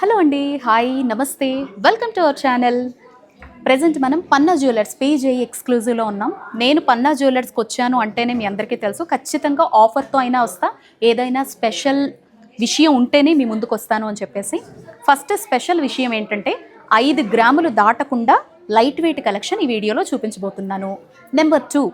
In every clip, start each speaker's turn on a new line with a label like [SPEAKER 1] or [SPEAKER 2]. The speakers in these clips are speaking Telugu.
[SPEAKER 1] హలో అండి హాయ్ నమస్తే. Welcome to our channel present మనం పన్నా జ్యువెలర్స్ పేజే ఎక్స్క్లూజివ్లో ఉన్నాం. నేను పన్నా జ్యువెలర్స్కి వచ్చాను అంటేనే మీ అందరికీ తెలుసు. ఖచ్చితంగా ఆఫర్తో అయినా వస్తా. ఏదైనా స్పెషల్ విషయం ఉంటేనే మీ ముందుకు వస్తాను అని చెప్పేసి. ఫస్ట్ స్పెషల్ విషయం ఏంటంటే ఐదు గ్రాములు దాటకుండా లైట్ వెయిట్ కలెక్షన్ ఈ వీడియోలో చూపించబోతున్నాను. నెంబర్ టూ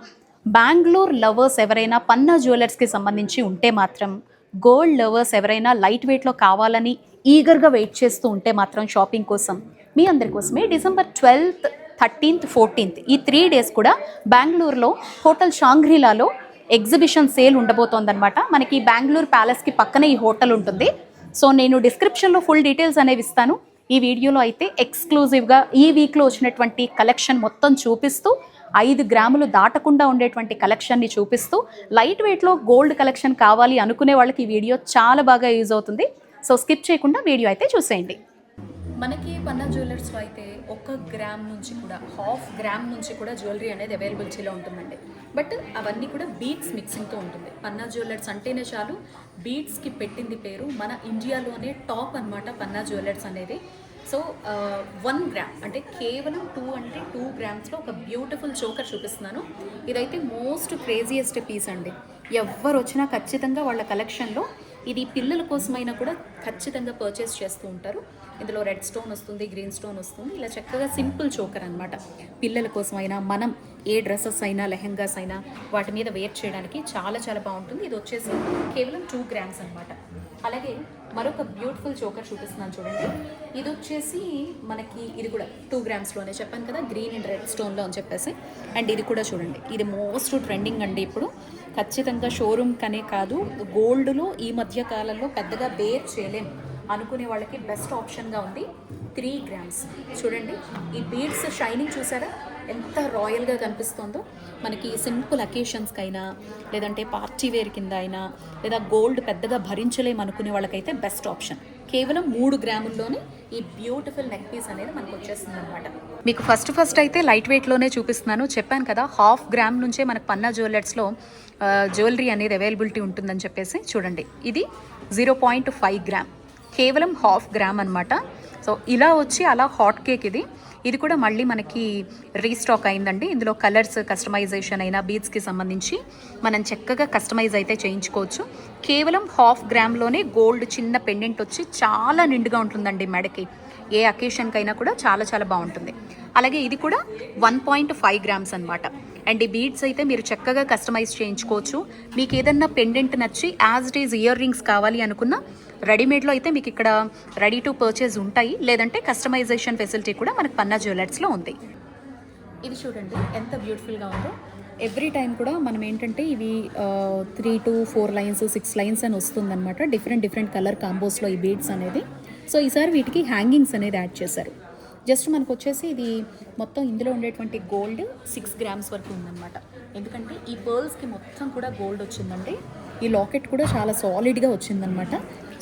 [SPEAKER 1] బెంగళూరు లవర్స్ ఎవరైనా పన్నా జ్యువెలర్స్కి సంబంధించి ఉంటే మాత్రం గోల్డ్ లవర్స్ ఎవరైనా లైట్ వెయిట్లో కావాలని ఈగర్గా వెయిట్ చేస్తూ ఉంటే మాత్రం షాపింగ్ కోసం మీ అందరి కోసమే డిసెంబర్ ట్వెల్త్ థర్టీన్త్ ఫోర్టీన్త్ ఈ త్రీ డేస్ కూడా బెంగళూరులో హోటల్ షాంగ్రీలాలో ఎగ్జిబిషన్ సేల్ ఉండబోతోందనమాట మనకి బెంగళూరు ప్యాలెస్కి పక్కనే ఈ హోటల్ ఉంటుంది. సో నేను డిస్క్రిప్షన్లో ఫుల్ డీటెయిల్స్ అనేవి ఇస్తాను. ఈ వీడియోలో అయితే ఎక్స్క్లూజివ్గా ఈ వీక్లో వచ్చినటువంటి కలెక్షన్ మొత్తం చూపిస్తూ ఐదు గ్రాములు దాటకుండా ఉండేటువంటి కలెక్షన్ని చూపిస్తూ లైట్ వెయిట్లో గోల్డ్ కలెక్షన్ కావాలి అనుకునే వాళ్ళకి ఈ వీడియో చాలా బాగా యూజ్ అవుతుంది. సో స్కిప్ చేయకుండా వీడియో అయితే చూసేయండి. మనకి పన్నా జ్యువెలర్స్లో అయితే ఒక గ్రామ్ నుంచి కూడా హాఫ్ గ్రామ్ నుంచి కూడా జ్యువెలరీ అనేది అవైలబిలిటీలో ఉంటుందండి. బట్ అవన్నీ కూడా బీట్స్ మిక్సింగ్తో ఉంటుంది. పన్నా జ్యువెలర్స్ అంటేనే చాలు బీట్స్కి పెట్టింది పేరు మన ఇండియాలోనే టాప్ అన్నమాట పన్నా జ్యువెలర్స్ అనేది. సో వన్ గ్రామ్ అంటే కేవలం టూ అంటే టూ గ్రామ్స్లో ఒక బ్యూటిఫుల్ చోకర్ చూపిస్తున్నాను. ఇదైతే మోస్ట్ క్రేజియెస్ట్ పీస్ అండి. ఎవరు వచ్చినా ఖచ్చితంగా వాళ్ళ కలెక్షన్లో ఇది పిల్లల కోసమైనా కూడా ఖచ్చితంగా పర్చేస్ చేస్తూ ఉంటారు. ఇందులో రెడ్ స్టోన్ వస్తుంది గ్రీన్ స్టోన్ వస్తుంది. ఇలా చక్కగా సింపుల్ చోకర్ అనమాట పిల్లల కోసమైనా మనం ఏ డ్రెస్సెస్ అయినా లెహెంగాస్ అయినా వాటి మీద వేర్ చేయడానికి చాలా చాలా బాగుంటుంది. ఇది వచ్చేసి కేవలం టూ గ్రామ్స్ అనమాట అలాగే మరొక బ్యూటిఫుల్ చోకర్ చూపిస్తున్నాను చూడండి. ఇది వచ్చేసి మనకి ఇది కూడా టూ గ్రామ్స్లోనే చెప్పాను కదా గ్రీన్ అండ్ రెడ్ స్టోన్లో అని చెప్పేసి. అండ్ ఇది కూడా చూడండి. ఇది మోస్ట్ ట్రెండింగ్ అండి ఇప్పుడు. ఖచ్చితంగా షోరూమ్ కనే కాదు గోల్డ్లో ఈ మధ్య కాలంలో పెద్దగా బేర్ చేయలేం. అనుకునే వాళ్ళకి బెస్ట్ ఆప్షన్గా ఉంది త్రీ గ్రామ్స్. చూడండి ఈ బీడ్స్ షైనింగ్ చూసారా? ఎంత రాయల్గా కనిపిస్తుందో. మనకి సింపుల్ అకేషన్స్కి అయినా లేదంటే పార్టీ వేర్ కింద అయినా లేదా గోల్డ్ పెద్దగా భరించలేము అనుకునే వాళ్ళకైతే బెస్ట్ ఆప్షన్. కేవలం మూడు గ్రాముల్లోనే ఈ బ్యూటిఫుల్ నెక్ పీస్ అనేది మనకు వచ్చేస్తుంది అనమాట మీకు ఫస్ట్ ఫస్ట్ అయితే లైట్ వెయిట్లోనే చూపిస్తున్నాను. చెప్పాను కదా హాఫ్ గ్రామ్ నుంచే మనకు పన్నా జ్యువెలర్స్లో జ్యువెలరీ అనేది అవైలబిలిటీ ఉంటుందని చెప్పేసి చూడండి. ఇది జీరో పాయింట్ ఫైవ్ గ్రామ్. కేవలం హాఫ్ గ్రామ్ అనమాట సో ఇలా వచ్చి అలా హాట్ కేక్ ఇది. ఇది కూడా మళ్ళీ మనకి రీస్టాక్ అయిందండి. ఇందులో కలర్స్ కస్టమైజేషన్ అయినా బీడ్స్కి సంబంధించి మనం చక్కగా కస్టమైజ్ అయితే చేయించుకోవచ్చు. కేవలం హాఫ్ గ్రామ్లోనే గోల్డ్ చిన్న పెండెంట్ వచ్చి చాలా నిండుగా ఉంటుందండి మెడకి. ఏ అకేషన్కైనా కూడా చాలా చాలా బాగుంటుంది. అలాగే ఇది కూడా వన్ పాయింట్ ఫైవ్ గ్రామ్స్ అనమాట అండ్ ఈ బీడ్స్ అయితే మీరు చక్కగా కస్టమైజ్ చేయించుకోవచ్చు. మీకు ఏదన్నా పెండెంట్ నచ్చి as it is earrings కావాలి అనుకున్న రెడీమేడ్లో అయితే మీకు ఇక్కడ రెడీ టు పర్చేజ్ ఉంటాయి. లేదంటే కస్టమైజేషన్ ఫెసిలిటీ కూడా మనకు పన్నా జ్యువెలర్స్లో ఉంది. ఇది చూడండి ఎంత బ్యూటిఫుల్గా ఉందో. ఎవ్రీ టైం కూడా మనం ఏంటంటే ఇవి three two four lines six lines అని వస్తుందన్నమాట. డిఫరెంట్ డిఫరెంట్ కలర్ కాంబోస్లో ఈ బీడ్స్ అనేది. సో ఈసారి వీటికి హ్యాంగింగ్స్ అనేది యాడ్ చేశారు. జస్ట్ మనకు వచ్చేసి ఇది మొత్తం ఇందులో ఉండేటువంటి గోల్డ్ సిక్స్ గ్రామ్స్ వరకు ఉందన్నమాట. ఎందుకంటే ఈ పర్ల్స్కి మొత్తం కూడా గోల్డ్ వచ్చిందండి. ఈ లాకెట్ కూడా చాలా సాలిడ్గా వచ్చిందనమాట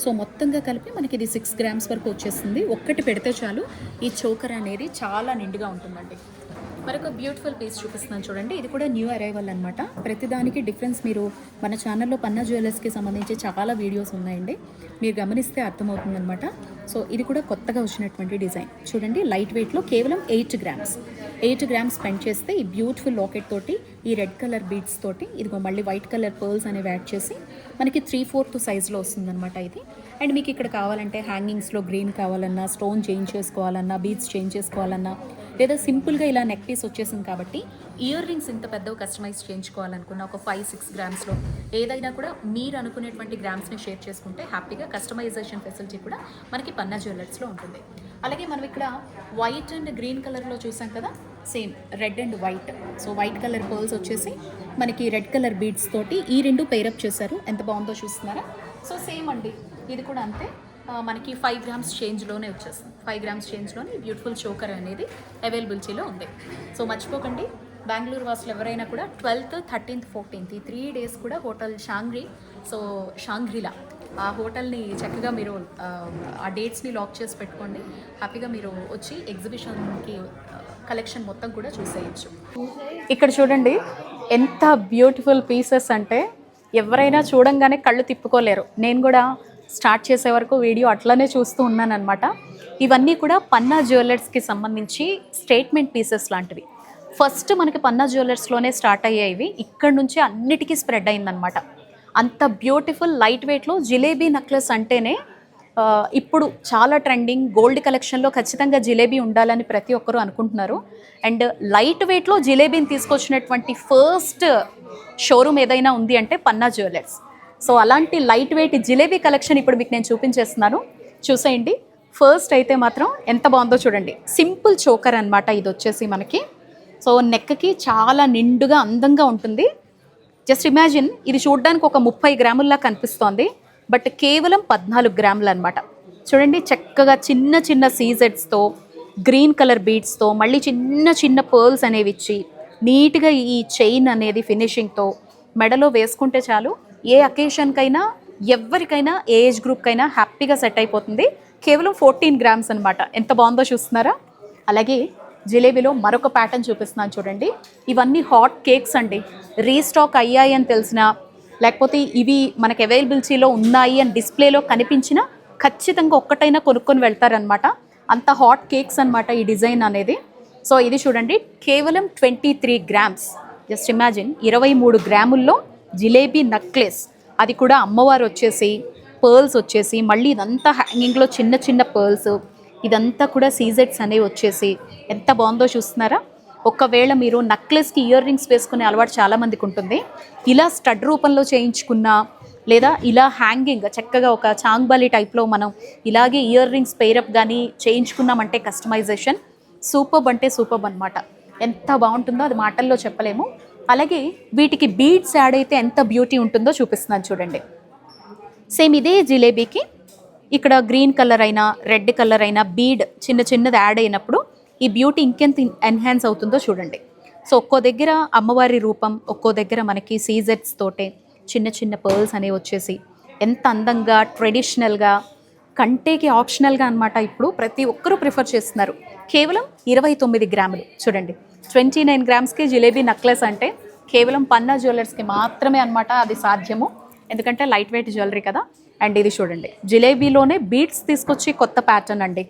[SPEAKER 1] సో మొత్తంగా కలిపి మనకి ఇది సిక్స్ గ్రామ్స్ వరకు వచ్చేస్తుంది. ఒక్కటి పెడితే చాలు. ఈ చోకర్ అనేది చాలా నిండుగా ఉంటుందండి. మరొక బ్యూటిఫుల్ పీస్ చూపిస్తున్నాను చూడండి. ఇది కూడా న్యూ అరైవల్ అనమాట ప్రతిదానికి డిఫరెన్స్ మీరు మన ఛానల్లో పన్నా జ్యువెలర్స్కి సంబంధించి చాలా వీడియోస్ ఉన్నాయండి. మీరు గమనిస్తే అర్థమవుతుందనమాట సో ఇది కూడా కొత్తగా వచ్చినటువంటి డిజైన్. చూడండి లైట్ వెయిట్లో కేవలం eight grams. Eight grams spend చేస్తే ఈ బ్యూటిఫుల్ లాకెట్ తోటి ఈ రెడ్ కలర్ బీడ్స్ తోటి ఇదిగో మళ్ళీ వైట్ కలర్ పర్ల్స్ అనేవి యాడ్ చేసి మనకి త్రీ ఫోర్త్ సైజ్లో వస్తుందన్నమాట ఇది. అండ్ మీకు ఇక్కడ కావాలంటే హ్యాంగింగ్స్లో గ్రీన్ కావాలన్నా స్టోన్ చేంజ్ చేసుకోవాలన్నా బీడ్స్ చేంజ్ చేసుకోవాలన్నా లేదా సింపుల్గా ఇలా నెక్ పీస్ వచ్చేసింది కాబట్టి ఇయర్ రింగ్స్ ఇంత పెద్దవి కస్టమైజ్ చేయించుకోవాలనుకున్న ఒక ఫైవ్ సిక్స్ గ్రామ్స్లో ఏదైనా కూడా మీరు అనుకునేటువంటి గ్రామ్స్ని షేర్ చేసుకుంటే హ్యాపీగా కస్టమైజేషన్ ఫెసిలిటీ కూడా మనకి పన్నా జ్యువెలర్స్లో ఉంటుంది. అలాగే మనం ఇక్కడ వైట్ అండ్ గ్రీన్ కలర్లో చూసాం కదా same red and white so white colour pearls వచ్చేసి మనకి రెడ్ కలర్ బీడ్స్ తోటి ఈ రెండు పేరప్ చేశారు. ఎంత బాగుందో చూస్తున్నారా? సో సేమ్ అండి. ఇది కూడా అంతే. మనకి ఫైవ్ గ్రామ్స్ చేంజ్లోనే వచ్చేస్తుంది. ఫైవ్ గ్రామ్స్ చేంజ్లోనే బ్యూటిఫుల్ చోకర్ అనేది అవైలబిలిటీలో ఉంది. సో మర్చిపోకండి. బెంగళూరు వాసులు ఎవరైనా కూడా ట్వెల్త్ థర్టీన్త్ ఫోర్టీన్త్ ఈ త్రీ డేస్ కూడా hotel Shangri so Shangri La. ఆ హోటల్ని చక్కగా మీరు ఆ, డేట్స్ని లాక్ చేసి పెట్టుకోండి. హ్యాపీగా మీరు వచ్చి ఎగ్జిబిషన్కి కలెక్షన్ మొత్తం కూడా చూసేయచ్చు. ఇక్కడ చూడండి ఎంత బ్యూటిఫుల్ పీసెస్ అంటే ఎవరైనా చూడంగానే కళ్ళు తిప్పుకోలేరు. నేను కూడా స్టార్ట్ చేసే వరకు వీడియో అట్లనే చూస్తూ ఉన్నాను అనమాట ఇవన్నీ కూడా పన్నా జ్యువెలర్స్కి సంబంధించి స్టేట్మెంట్ పీసెస్ లాంటివి. ఫస్ట్ మనకి పన్నా జ్యువెలర్స్లోనే స్టార్ట్ అయ్యేవి. ఇక్కడ నుంచి అన్నిటికీ స్ప్రెడ్ అయిందనమాట అంత బ్యూటిఫుల్ లైట్ వెయిట్లో జిలేబీ నెక్లెస్ అంటేనే ఇప్పుడు చాలా ట్రెండింగ్ గోల్డ్ కలెక్షన్లో ఖచ్చితంగా జిలేబీ ఉండాలని ప్రతి ఒక్కరూ అనుకుంటున్నారు. అండ్ లైట్ వెయిట్లో జిలేబీని తీసుకొచ్చినటువంటి ఫస్ట్ షోరూమ్ ఏదైనా ఉంది అంటే పన్నా జ్యువెలర్స్. సో అలాంటి లైట్ వెయిట్ జిలేబీ కలెక్షన్ ఇప్పుడు మీకు నేను చూపించేస్తున్నాను. చూసేయండి. ఫస్ట్ అయితే మాత్రం ఎంత బాగుందో చూడండి. సింపుల్ చోకర్ అనమాట ఇది వచ్చేసి మనకి. సో నెక్కకి చాలా నిండుగా అందంగా ఉంటుంది. జస్ట్ ఇమాజిన్ ఇది చూడడానికి ఒక ముప్పై గ్రాముల్లా కనిపిస్తోంది. బట్ కేవలం పద్నాలుగు గ్రాములు అనమాట చూడండి చక్కగా చిన్న చిన్న సీజెడ్స్తో గ్రీన్ కలర్ బీడ్స్తో మళ్ళీ చిన్న చిన్న పర్ల్స్ అనేవి ఇచ్చి నీట్గా ఈ చైన్ అనేది ఫినిషింగ్తో మెడలో వేసుకుంటే చాలు. ఏ అకేషన్కైనా ఎవరికైనా ఏజ్ గ్రూప్కైనా హ్యాపీగా సెట్ అయిపోతుంది. కేవలం ఫోర్టీన్ గ్రామ్స్ అనమాట ఎంత బాగుందో చూస్తున్నారా? అలాగే జిలేబీలో మరొక ప్యాటర్న్ చూపిస్తున్నాను చూడండి. ఇవన్నీ హాట్ కేక్స్ అండి. రీస్టాక్ అయ్యాయి అని తెలిసిన లేకపోతే ఇవి మనకి అవైలబిలిటీలో ఉన్నాయి అని డిస్ప్లేలో కనిపించిన ఖచ్చితంగా ఒక్కటైనా కొనుక్కొని వెళ్తారనమాట అంత హాట్ కేక్స్ అనమాట ఈ డిజైన్ అనేది. సో ఇది చూడండి. కేవలం twenty three grams just imagine ఇరవై మూడు గ్రాముల్లో జిలేబీ నక్లెస్. అది కూడా అమ్మవారు వచ్చేసి పర్ల్స్ వచ్చేసి మళ్ళీ ఇదంతా హ్యాంగింగ్లో చిన్న చిన్న పర్ల్స్ ఇదంతా కూడా సీజెట్స్ అనేవి వచ్చేసి ఎంత బాగుందో చూస్తున్నారా? ఒకవేళ మీరు నక్లెస్కి ఇయర్ రింగ్స్ వేసుకునే అలవాటు చాలామందికి ఉంటుంది. ఇలా స్టడ్ రూపంలో చేయించుకున్న లేదా ఇలా హ్యాంగింగ్ చక్కగా ఒక చాంగ్బాలి టైప్లో మనం ఇలాగే ఇయర్ రింగ్స్ పేరప్ కానీ చేయించుకున్నామంటే కస్టమైజేషన్ సూపర్బ్ అంటే సూపర్బ్ అనమాట ఎంత బాగుంటుందో అది మాటల్లో చెప్పలేము. అలాగే వీటికి బీడ్స్ యాడ్ అయితే ఎంత బ్యూటీ ఉంటుందో చూపిస్తున్నాను చూడండి. సేమ్ ఇదే జిలేబీకి ఇక్కడ గ్రీన్ కలర్ అయినా రెడ్ కలర్ అయినా బీడ్ చిన్న చిన్నది యాడ్ అయినప్పుడు ఈ బ్యూటీ ఇంకెంత ఎన్హాన్స్ అవుతుందో చూడండి. సో ఒక్కో దగ్గర అమ్మవారి రూపం ఒక్కో దగ్గర మనకి సీజెట్స్ తోటే చిన్న చిన్న పర్ల్స్ అనేవి వచ్చేసి ఎంత అందంగా ట్రెడిషనల్గా కంటేకి ఆప్షనల్గా అనమాట ఇప్పుడు ప్రతి ఒక్కరూ ప్రిఫర్ చేస్తున్నారు. కేవలం ఇరవై తొమ్మిది గ్రాములు చూడండి. ట్వంటీ నైన్ గ్రామ్స్కి జిలేబీ నక్లెస్ అంటే కేవలం పన్నా జ్యువెలర్స్కి మాత్రమే అన్నమాట అది సాధ్యము. ఎందుకంటే లైట్ వెయిట్ జ్యువెలరీ కదా. అండ్ ఇది చూడండి. జిలేబీలోనే బీట్స్ తీసుకొచ్చి కొత్త ప్యాటర్న్ అండి.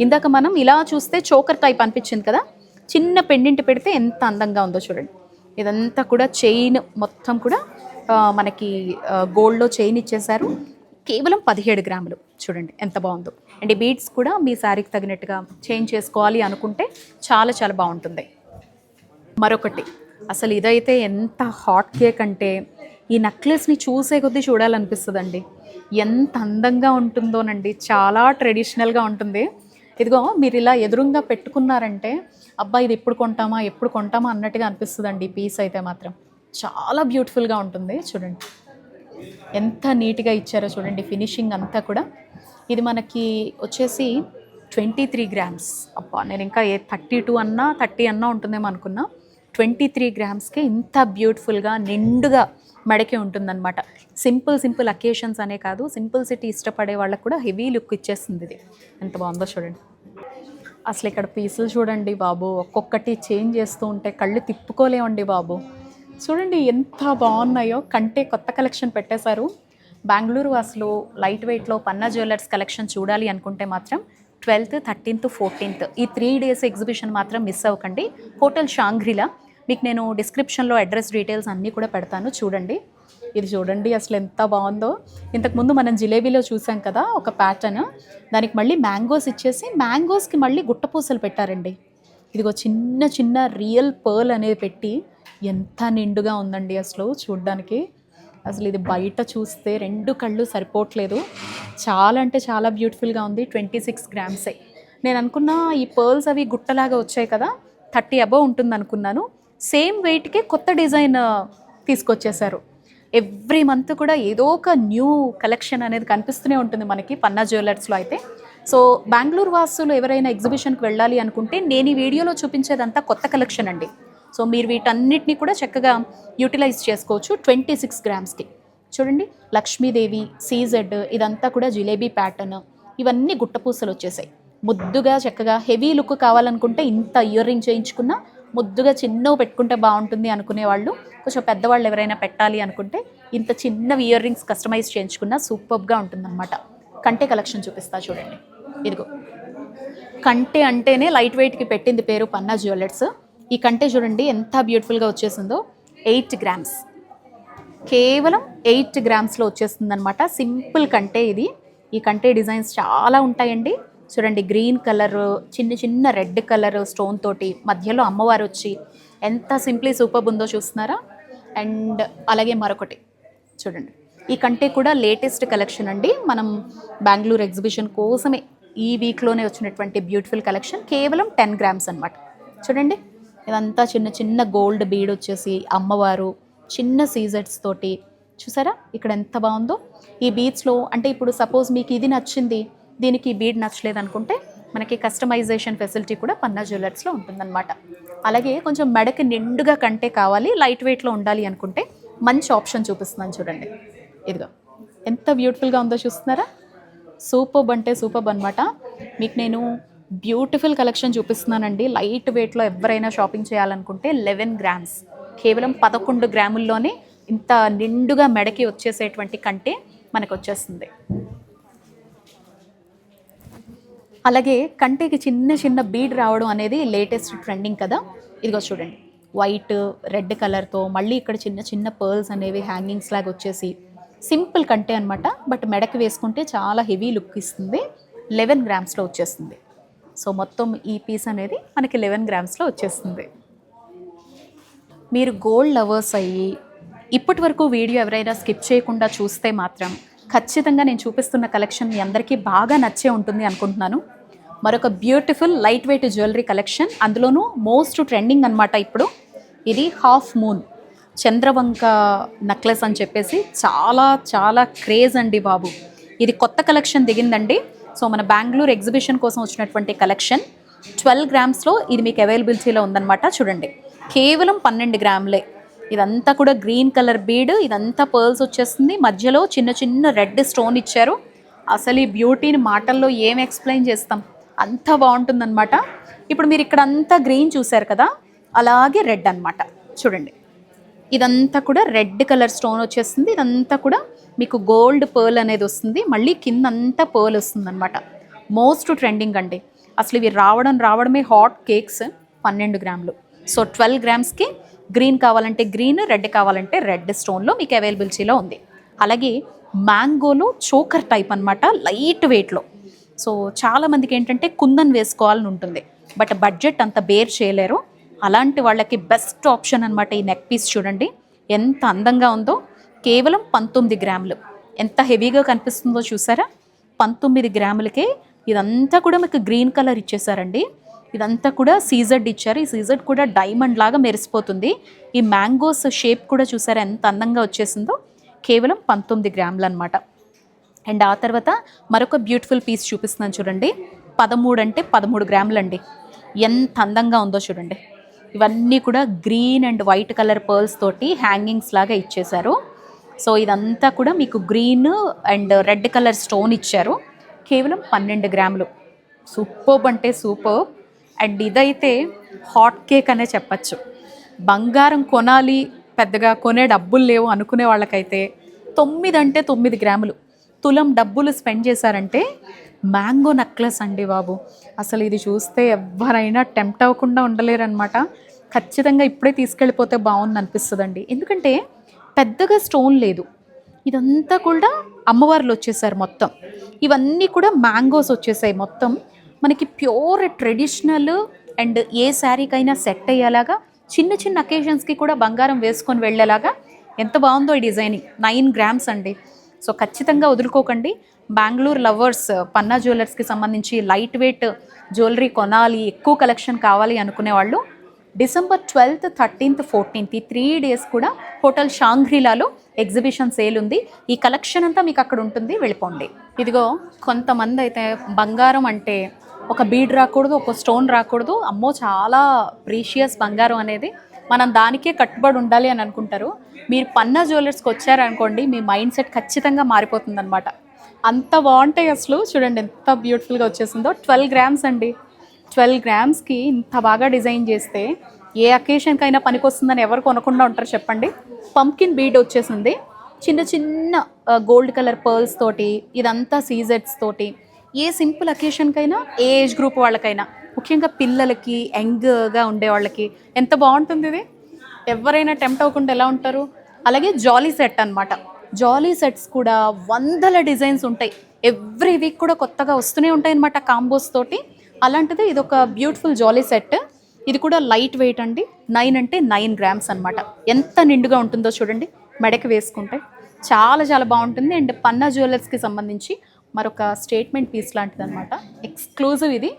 [SPEAKER 1] ఇందాక మనం ఇలా చూస్తే చోకర్ టైప్ అనిపించింది కదా? చిన్న పెండింటి పెడితే ఎంత అందంగా ఉందో చూడండి. ఇదంతా కూడా చైన్ మొత్తం కూడా మనకి గోల్డ్లో చైన్ ఇచ్చేశారు. కేవలం పదిహేడు గ్రాములు. చూడండి ఎంత బాగుందో. అండ్ ఈ కూడా మీ శారీకి తగినట్టుగా చేంజ్ చేసుకోవాలి అనుకుంటే చాలా చాలా బాగుంటుంది. మరొకటి. అసలు ఇదైతే ఎంత హాట్ కేక్ అంటే ఈ నెక్లెస్ని చూసే కొద్దీ చూడాలనిపిస్తుందండి. ఎంత అందంగా ఉంటుందోనండి. చాలా ట్రెడిషనల్గా ఉంటుంది. ఇదిగో మీరు ఇలా ఎదురుగా పెట్టుకున్నారంటే అబ్బా ఇది ఎప్పుడు కొంటామా ఎప్పుడు కొంటామా అన్నట్టుగా అనిపిస్తుందండి ఈ పీస్ అయితే మాత్రం. చాలా బ్యూటిఫుల్గా ఉంటుంది. చూడండి. ఎంత నీట్గా ఇచ్చారో చూడండి ఫినిషింగ్ అంతా కూడా. ఇది మనకి వచ్చేసి ట్వంటీ త్రీ గ్రామ్స్. అబ్బా నేను ఇంకా ఏ థర్టీ టూ అన్నా థర్టీ అన్నా ఉంటుందేమో అనుకున్నా. ట్వంటీ త్రీ గ్రామ్స్కి ఇంత బ్యూటిఫుల్గా నిండుగా మడకే ఉంటుందన్నమాట. సింపుల్ సింపుల్ అకేషన్స్ అనే కాదు సింపుల్ సిటీ ఇష్టపడే వాళ్ళకు కూడా హెవీ లుక్ ఇచ్చేస్తుంది ఇది. ఎంత బాగుందో చూడండి. అసలు ఇక్కడ పీసులు చూడండి బాబు ఒక్కొక్కటి చేంజ్ చేస్తూ ఉంటే కళ్ళు తిప్పుకోలేవండి బాబు. చూడండి ఎంత బాగున్నాయో కంటే కొత్త కలెక్షన్ పెట్టేశారు. బెంగళూరు అసలు లైట్ వెయిట్లో పన్నా జ్యువెలర్స్ కలెక్షన్ చూడాలి అనుకుంటే మాత్రం ట్వెల్త్ థర్టీన్త్ ఫోర్టీన్త్ ఈ త్రీ డేస్ ఎగ్జిబిషన్ మాత్రం మిస్ అవ్వకండి. హోటల్ షాంగ్రిలా మీకు నేను డిస్క్రిప్షన్లో అడ్రస్ డీటెయిల్స్ అన్నీ కూడా పెడతాను చూడండి. ఇది చూడండి అసలు ఎంత బాగుందో. ఇంతకుముందు మనం జిలేబీలో చూసాం కదా ఒక ప్యాటర్న్ దానికి మళ్ళీ మ్యాంగోస్ ఇచ్చేసి మ్యాంగోస్కి మళ్ళీ గుట్టపూసలు పెట్టారండి. ఇదిగో చిన్న చిన్న రియల్ పర్ల్ అనేది పెట్టి ఎంత నిండుగా ఉందండి అసలు చూడ్డానికి. అసలు ఇది బయట చూస్తే రెండు కళ్ళు సరిపోవట్లేదు. చాలా అంటే చాలా బ్యూటిఫుల్గా ఉంది ట్వంటీ సిక్స్ గ్రామ్సే నేను అనుకున్నా ఈ పర్ల్స్ అవి గుట్టలాగా వచ్చాయి కదా థర్టీ అబవ్ ఉంటుంది అనుకున్నాను సేమ్ వెయిట్కే కొత్త డిజైన్ తీసుకొచ్చేసారు ఎవ్రీ మంత్ కూడా ఏదో ఒక న్యూ కలెక్షన్ అనేది కనిపిస్తూనే ఉంటుంది మనకి పన్నా జ్యువెలర్స్లో అయితే. సో బెంగళూరు వాసులు ఎవరైనా ఎగ్జిబిషన్కి వెళ్ళాలి అనుకుంటే నేను ఈ వీడియోలో చూపించేదంతా కొత్త కలెక్షన్ అండి. సో మీరు వీటన్నిటిని కూడా చక్కగా యూటిలైజ్ చేసుకోవచ్చు ట్వంటీ సిక్స్ గ్రామ్స్కి. చూడండి లక్ష్మీదేవి సీజెడ్ ఇదంతా కూడా జిలేబీ ప్యాటర్న్ ఇవన్నీ గుట్టపూసలు వచ్చేసాయి. ముద్దుగా చక్కగా హెవీ లుక్ కావాలనుకుంటే ఇంత ఇయర్ రింగ్ చేయించుకున్నా ముద్దుగా చిన్నవి పెట్టుకుంటే బాగుంటుంది అనుకునే వాళ్ళు కొంచెం పెద్దవాళ్ళు ఎవరైనా పెట్టాలి అనుకుంటే ఇంత చిన్నవి ఇయర్ రింగ్స్ కస్టమైజ్ చేయించుకున్నా సూపర్గా ఉంటుందన్నమాట. కంటే కలెక్షన్ చూపిస్తా చూడండి. ఇదిగో. కంటే అంటేనే లైట్ వెయిట్కి పెట్టింది పేరు పన్నా జ్యువెలర్స్ ఈ కంటే చూడండి ఎంత బ్యూటిఫుల్గా వచ్చేసిందో. ఎయిట్ గ్రామ్స్ కేవలం ఎయిట్ గ్రామ్స్లో వచ్చేస్తుంది అనమాట సింపుల్ కంటే ఇది. ఈ కంటే డిజైన్స్ చాలా ఉంటాయండి. చూడండి గ్రీన్ కలర్ చిన్న చిన్న రెడ్ కలర్ స్టోన్ తోటి మధ్యలో అమ్మవారు వచ్చి ఎంత సింప్లీ సూపర్ ఉందో చూస్తున్నారా? అండ్ అలాగే మరొకటి చూడండి. ఈ కంటే కూడా లేటెస్ట్ కలెక్షన్ అండి. మనం బెంగళూరు ఎగ్జిబిషన్ కోసమే ఈ వీక్లోనే వచ్చినటువంటి బ్యూటిఫుల్ కలెక్షన్. కేవలం టెన్ గ్రామ్స్ అన్నమాట. చూడండి ఇదంతా చిన్న చిన్న గోల్డ్ బీడ్ వచ్చేసి అమ్మవారు చిన్న సీజర్స్ తోటి. చూసారా? ఇక్కడ ఎంత బాగుందో. ఈ బీచ్లో అంటే ఇప్పుడు సపోజ్ మీకు ఇది నచ్చింది దీనికి బీడ్ నచ్చలేదు అనుకుంటే మనకి కస్టమైజేషన్ ఫెసిలిటీ కూడా పన్నా జ్యువెలర్స్లో ఉంటుందన్నమాట. అలాగే కొంచెం మెడకి నిండుగా కంటే కావాలి లైట్ వెయిట్లో ఉండాలి అనుకుంటే మంచి ఆప్షన్ చూపిస్తున్నాను చూడండి. ఇదిగో ఎంత బ్యూటిఫుల్గా ఉందో చూస్తున్నారా? సూపర్బ్ అంటే సూపర్బ్ అనమాట మీకు నేను బ్యూటిఫుల్ కలెక్షన్ చూపిస్తున్నానండి. లైట్ వెయిట్లో ఎవరైనా షాపింగ్ చేయాలనుకుంటే లెవెన్ గ్రామ్స్. కేవలం పదకొండు గ్రాముల్లోనే ఇంత నిండుగా మెడకి వచ్చేసేటువంటి కంటే మనకు వచ్చేస్తుంది అలాగే కంటికి చిన్న చిన్న బీడ్ రావడం అనేది లేటెస్ట్ ట్రెండింగ్ కదా. ఇదిగో చూడండి. వైట్ రెడ్ కలర్తో మళ్ళీ ఇక్కడ చిన్న చిన్న పర్ల్స్ అనేవి హ్యాంగింగ్స్ లాగా వచ్చేసి సింపుల్ కంటే అనమాట బట్ మెడకి వేసుకుంటే చాలా హెవీ లుక్ ఇస్తుంది. లెవెన్ గ్రామ్స్లో వచ్చేస్తుంది. సో మొత్తం ఈ పీస్ అనేది మనకి లెవెన్ గ్రామ్స్లో వచ్చేస్తుంది. మీరు గోల్డ్ లవర్స్ అయ్యి ఇప్పటి వరకు వీడియో ఎవరైనా స్కిప్ చేయకుండా చూస్తే మాత్రం ఖచ్చితంగా నేను చూపిస్తున్న కలెక్షన్ మీ అందరికీ బాగా నచ్చే ఉంటుంది అనుకుంటున్నాను. మరొక beautiful light weight jewellery collection. అందులోనూ మోస్ట్ ట్రెండింగ్ అన్నమాట ఇప్పుడు. ఇది హాఫ్ మూన్. చంద్రవంక నెక్లెస్ అని చెప్పేసి చాలా చాలా క్రేజ్ అండి బాబు. ఇది కొత్త కలెక్షన్ దిగిందండి. సో మన బెంగళూరు ఎగ్జిబిషన్ కోసం వచ్చినటువంటి కలెక్షన్. ట్వెల్వ్ గ్రామ్స్లో ఇది మీకు అవైలబిలిటీలో ఉందన్నమాట. చూడండి. కేవలం పన్నెండు గ్రాములే. ఇదంతా కూడా గ్రీన్ కలర్ బీడ్ ఇదంతా పర్ల్స్ వచ్చేస్తుంది. మధ్యలో చిన్న చిన్న రెడ్ స్టోన్ ఇచ్చారు. అసలు ఈ బ్యూటీని మాటల్లో ఏం ఎక్స్ప్లెయిన్ చేస్తాం? అంత బాగుంటుందన్నమాట. ఇప్పుడు మీరు ఇక్కడ అంతా గ్రీన్ చూశారు కదా? అలాగే రెడ్ అన్నమాట. చూడండి. ఇదంతా కూడా రెడ్ కలర్ స్టోన్ వచ్చేస్తుంది. ఇదంతా కూడా మీకు గోల్డ్ పర్ల్ అనేది వస్తుంది. మళ్ళీ కింద అంతా పర్ల్ వస్తుంది అనమాట మోస్ట్ ట్రెండింగ్ అండి. అసలు ఇవి రావడం రావడమే హాట్ కేక్స్ పన్నెండు గ్రాములు. సో ట్వెల్వ్ గ్రామ్స్కి గ్రీన్ కావాలంటే గ్రీన్ రెడ్ కావాలంటే రెడ్ స్టోన్లో మీకు అవైలబిలిటీలో ఉంది. అలాగే మ్యాంగోలో చోకర్ టైప్ అన్నమాట లైట్ వెయిట్లో. సో చాలామందికి ఏంటంటే కుందన్ వేసుకోవాలని ఉంటుంది. బట్ బడ్జెట్ అంత బేర్ చేయలేరు. అలాంటి వాళ్ళకి బెస్ట్ ఆప్షన్ అనమాట ఈ నెక్ పీస్ చూడండి. ఎంత అందంగా ఉందో. కేవలం పంతొమ్మిది గ్రాములు. ఎంత హెవీగా కనిపిస్తుందో చూసారా? పంతొమ్మిది గ్రాములకే ఇదంతా కూడా మీకు గ్రీన్ కలర్ ఇచ్చేసారండి. ఇదంతా కూడా సీజర్డ్ ఇచ్చారు. ఈ సీజర్డ్ కూడా డైమండ్ లాగా మెరిసిపోతుంది. ఈ మ్యాంగోస్ షేప్ కూడా చూసారా ఎంత అందంగా వచ్చేసిందో? కేవలం పంతొమ్మిది గ్రాములు అనమాట అండ్ ఆ తర్వాత మరొక బ్యూటిఫుల్ పీస్ చూపిస్తున్నాను చూడండి. పదమూడు అంటే పదమూడు గ్రాములండి. ఎంత అందంగా ఉందో చూడండి. ఇవన్నీ కూడా green and white colour pearls తోటి హ్యాంగింగ్స్ లాగా ఇచ్చేశారు. సో ఇదంతా కూడా మీకు green and red colour stone ఇచ్చారు. కేవలం పన్నెండు గ్రాములు. సూపర్బ్ అంటే సూపర్ అండ్ ఇదైతే హాట్ కేక్ అనే చెప్పచ్చు. బంగారం కొనాలి పెద్దగా కొనే డబ్బులు లేవు అనుకునే వాళ్ళకైతే తొమ్మిది అంటే తొమ్మిది గ్రాములు. తులం డబ్బులు స్పెండ్ చేశారంటే మ్యాంగో నెక్లెస్ అండి బాబు. అసలు ఇది చూస్తే ఎవరైనా టెంప్ట్ అవ్వకుండా ఉండలేరనమాట ఖచ్చితంగా ఇప్పుడే తీసుకెళ్ళిపోతే బాగుంది అనిపిస్తుందండి ఎందుకంటే పెద్దగా స్టోన్ లేదు. ఇదంతా కూడా అమ్మవార్లు వచ్చేసారు మొత్తం. ఇవన్నీ కూడా మ్యాంగోస్ వచ్చేసాయి మొత్తం. మనకి ప్యూర్ ట్రెడిషనల్ అండ్ ఏ శారీకైనా సెట్ అయ్యేలాగా చిన్న చిన్న అకేషన్స్కి కూడా బంగారం వేసుకొని వెళ్ళేలాగా ఎంత బాగుందో ఈ డిజైనింగ్. నైన్ గ్రామ్స్ అండి. సో ఖచ్చితంగా వదులుకోకండి. బెంగళూరు లవర్స్ పన్నా జ్యువెలర్స్కి సంబంధించి లైట్ వెయిట్ జ్యువెలరీ కొనాలి ఎక్కువ కలెక్షన్ కావాలి అనుకునే వాళ్ళు డిసెంబర్ ట్వెల్త్ థర్టీన్త్ ఫోర్టీన్త్ ఈ త్రీ డేస్ కూడా హోటల్ షాంగ్రీలాలో ఎగ్జిబిషన్ సేల్ ఉంది. ఈ కలెక్షన్ అంతా మీకు అక్కడ ఉంటుంది. వెళ్ళిపోండి. ఇదిగో కొంతమంది అయితే బంగారం అంటే ఒక బీడ్ రాకూడదు ఒక స్టోన్ రాకూడదు. అమ్మో చాలా ప్రీషియస్ బంగారం అనేది. మనం దానికే కట్టుబడి ఉండాలి అని అనుకుంటారు. మీరు పన్నా జ్యువెలర్స్కి వచ్చారనుకోండి మీ మైండ్ సెట్ ఖచ్చితంగా మారిపోతుందనమాట అంత బాగుంటాయి అసలు. చూడండి ఎంత బ్యూటిఫుల్గా వచ్చేసిందో. ట్వెల్వ్ గ్రామ్స్ అండి. ట్వెల్వ్ గ్రామ్స్కి ఇంత బాగా డిజైన్ చేస్తే ఏ అకేషన్కైనా పనికొస్తుందని ఎవరు కొనకుండా ఉంటారు చెప్పండి. పంకిన్ బీడ్ వచ్చేసింది. చిన్న చిన్న గోల్డ్ కలర్ పర్ల్స్ తోటి ఇదంతా సీజెట్స్ తోటి ఏ సింపుల్ అకేషన్కైనా ఏ ఏజ్ గ్రూప్ వాళ్ళకైనా ముఖ్యంగా పిల్లలకి యంగ్గా ఉండే వాళ్ళకి ఎంత బాగుంటుంది ఇది? ఎవరైనా టెంప్ట్ అవ్వకుండా ఎలా ఉంటారు? అలాగే జాలీ సెట్ అన్నమాట. జాలీ సెట్స్ కూడా వందల డిజైన్స్ ఉంటాయి. ఎవ్రీ వీక్ కూడా కొత్తగా వస్తూనే ఉంటాయి అనమాట కాంబోస్ తోటి. అలాంటిది ఇది ఒక బ్యూటిఫుల్ జాలీ సెట్. ఇది కూడా లైట్ వెయిట్ అండి. నైన్ అంటే నైన్ గ్రామ్స్ అన్నమాట. ఎంత నిండుగా ఉంటుందో చూడండి. మెడకి వేసుకుంటే చాలా చాలా బాగుంటుంది. అండ్ పన్నా జ్యువెలర్స్కి సంబంధించి మరొక స్టేట్మెంట్ పీస్ లాంటిది అనమాట ఎక్స్క్లూజివ్ ఇది.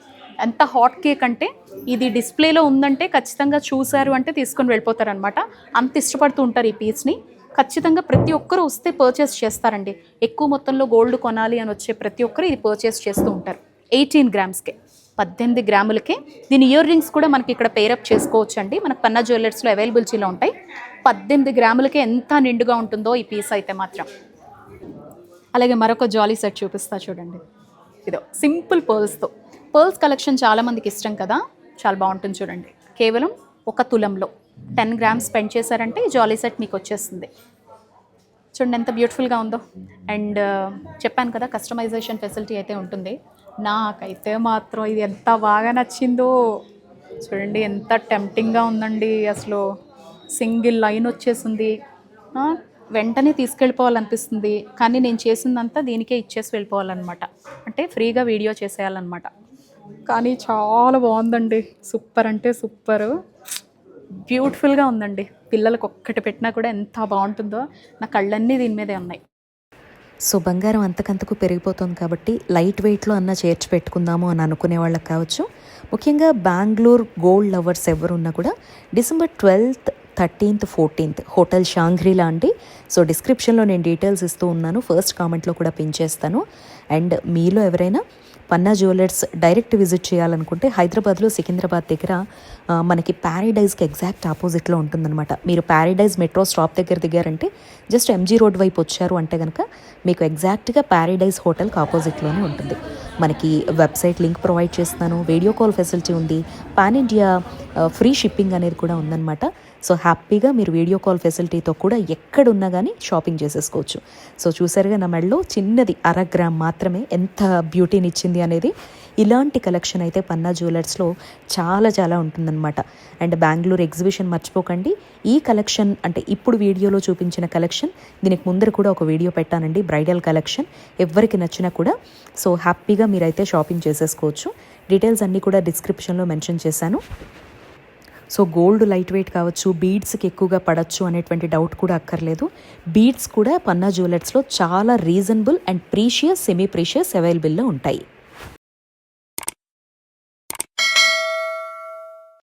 [SPEAKER 1] ఎంత హాట్ కేక్ అంటే ఇది డిస్ప్లేలో ఉందంటే ఖచ్చితంగా చూశారు అంటే తీసుకొని వెళ్ళిపోతారనమాట అంత ఇష్టపడుతూ ఉంటారు ఈ పీస్ని ఖచ్చితంగా ప్రతి ఒక్కరు వస్తే పర్చేస్ చేస్తారండి. ఎక్కువ మొత్తంలో గోల్డ్ కొనాలి అని వచ్చే ప్రతి ఒక్కరు ఇది పర్చేస్ చేస్తూ ఉంటారు. ఎయిటీన్ గ్రామ్స్కే పద్దెనిమిది గ్రాములకే. దీని ఇయర్ రింగ్స్ కూడా మనకి ఇక్కడ పేరప్ చేసుకోవచ్చు అండి మనకు పన్నా జ్యువెలర్స్లో అవైలబిలిటీలో ఉంటాయి. పద్దెనిమిది గ్రాములకే ఎంత నిండుగా ఉంటుందో ఈ పీస్ అయితే మాత్రం. అలాగే మరొక జాలీ సెట్ చూపిస్తా చూడండి. ఇదో సింపుల్ పర్ల్స్తో పర్ల్స్ కలెక్షన్ చాలామందికి ఇష్టం కదా? చాలా బాగుంటుంది చూడండి. కేవలం ఒక తులంలో టెన్ గ్రామ్స్ స్పెండ్ చేశారంటే ఈ జాలీ సెట్ మీకు వచ్చేస్తుంది. చూడండి ఎంత బ్యూటిఫుల్గా ఉందో. అండ్ చెప్పాను కదా కస్టమైజేషన్ ఫెసిలిటీ అయితే ఉంటుంది. నాకైతే మాత్రం ఇది ఎంత బాగా నచ్చిందో. చూడండి ఎంత టెంప్టింగ్గా ఉందండి. అసలు సింగిల్ లైన్ వచ్చేసింది. వెంటనే తీసుకెళ్ళిపోవాలనిపిస్తుంది. కానీ నేను చేసిందంతా దీనికే ఇచ్చేసి వెళ్ళిపోవాలన్నమాట. అంటే ఫ్రీగా వీడియో చేసేయాలన్నమాట. కానీ చాలా బాగుందండి. సూపర్ అంటే సూపర్. బ్యూటిఫుల్గా ఉందండి. పిల్లలకు ఒక్కటి పెట్టినా కూడా ఎంత బాగుంటుందో నా కళ్ళన్నీ దీని మీదే ఉన్నాయి.
[SPEAKER 2] సో బంగారం అంతకంతకు పెరిగిపోతుంది కాబట్టి లైట్ వెయిట్లో అన్న చేర్చి పెట్టుకుందాము అని అనుకునే వాళ్ళకి కావచ్చు. ముఖ్యంగా బెంగళూరు గోల్డ్ లవర్స్ ఎవరున్నా కూడా December twelfth thirteenth fourteenth hotel Shangri La అండి సో డిస్క్రిప్షన్లో నేను డీటెయిల్స్ ఇస్తూ ఉన్నాను. ఫస్ట్ కామెంట్లో కూడా పిన్ చేస్తాను. అండ్ మీలో ఎవరైనా పన్నా జ్యువెలర్స్ డైరెక్ట్ విజిట్ చేయాలనుకుంటే హైదరాబాద్లో సికింద్రాబాద్ దగ్గర మనకి ప్యారడైజ్కి ఎగ్జాక్ట్ ఆపోజిట్లో ఉంటుందన్నమాట. మీరు ప్యారడైజ్ మెట్రో స్టాప్ దగ్గర దిగారంటే జస్ట్ ఎంజీ రోడ్ వైపు వచ్చారు అంటే కనుక మీకు ఎగ్జాక్ట్గా ప్యారడైజ్ హోటల్కి ఆపోజిట్లోనే ఉంటుంది. మనకి వెబ్సైట్ లింక్ ప్రొవైడ్ చేస్తున్నాను. వీడియో కాల్ ఫెసిలిటీ ఉంది. పాన్ ఇండియా ఫ్రీ షిప్పింగ్ అనేది కూడా ఉందన్నమాట. సో హ్యాపీగా మీరు వీడియో కాల్ ఫెసిలిటీతో కూడా ఎక్కడున్నా కానీ షాపింగ్ చేసేసుకోవచ్చు. సో చూసారుగా నా మెడలో చిన్నది అర గ్రామ్ మాత్రమే ఎంత బ్యూటీని ఇచ్చింది అనేది. ఇలాంటి కలెక్షన్ అయితే పన్నా జ్యువెలర్స్లో చాలా చాలా ఉంటుందన్నమాట. అండ్ బెంగళూరు ఎగ్జిబిషన్ మర్చిపోకండి. ఈ కలెక్షన్ అంటే ఇప్పుడు వీడియోలో చూపించిన కలెక్షన్ దీనికి ముందర కూడా ఒక వీడియో పెట్టానండి బ్రైడల్ కలెక్షన్. ఎవరికి నచ్చినా కూడా సో హ్యాపీగా మీరైతే షాపింగ్ చేసేసుకోవచ్చు. డీటెయిల్స్ అన్నీ కూడా డిస్క్రిప్షన్లో మెన్షన్ చేశాను. సో గోల్డ్ లైట్ వెయిట్ కావచ్చు బీడ్స్కి ఎక్కువగా పడచ్చు అనేటువంటి డౌట్ కూడా అక్కర్లేదు. బీడ్స్ కూడా పన్నా జ్యువెలర్స్లో చాలా reasonable and precious semi precious అవైలబుల్లో ఉంటాయి.